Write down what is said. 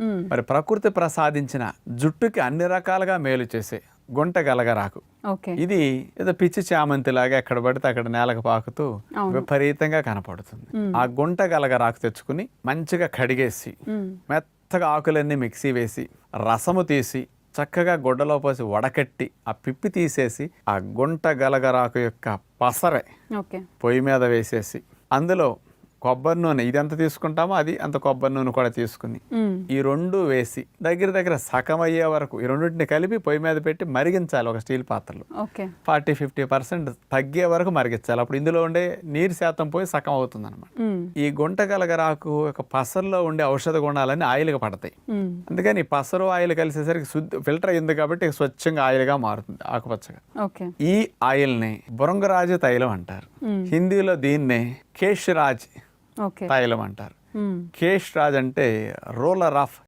మరి ప్రకృతి ప్రసాదించిన జుట్టుకి అన్ని రకాలుగా మేలు చేసే గుంట గలగరాకు. ఇది ఏదో పిచ్చి చామంతి లాగా ఎక్కడ పడితే అక్కడ నేలకు పాకుతూ. విపరీతంగా కనపడుతుంది. ఆ గుంట గలగరాకు తెచ్చుకుని మంచిగా కడిగేసి. మెత్తగా ఆకులన్నీ మిక్సీ వేసి రసము తీసి చక్కగా గుడ్డలో పోసి వడకట్టి ఆ పిప్పి తీసేసి ఆ గుంట గలగరాకు యొక్క పసరే పొయ్యి మీద వేసేసి అందులో కొబ్బరి నూనె ఇది ఎంత తీసుకుంటామో అది అంత కొబ్బరి నూనె కూడా తీసుకుని. ఈ రెండు వేసి దగ్గర దగ్గర సగం అయ్యే వరకు ఈ రెండింటిని కలిపి పొయ్యి మీద పెట్టి మరిగించాలి ఒక స్టీల్ పాత్రలో ఫార్టీ ఫిఫ్టీ పర్సెంట్ తగ్గే వరకు మరిగించాలి అప్పుడు ఇందులో ఉండే నీరు శాతం పోయి సగం అవుతుంది అనమాట. ఈ గుంట గలగరాకు ఒక పసరులో ఉండే ఔషధ గుణాలన్నీ ఆయిల్గా పడతాయి. అందుకని ఈ పసరు ఆయిల్ కలిసేసరికి శుద్ధ ఫిల్టర్ అయింది కాబట్టి స్వచ్ఛంగా ఆయిల్గా మారుతుంది ఆకుపచ్చగా ఈ ఆయిల్ని బృంగరాజు తైలం అంటారు. హిందీలో దీన్నే కేష్రాజ్ తైలం అంటారు. కేష్ రాజ్ అంటే రూలర్ ఆఫ్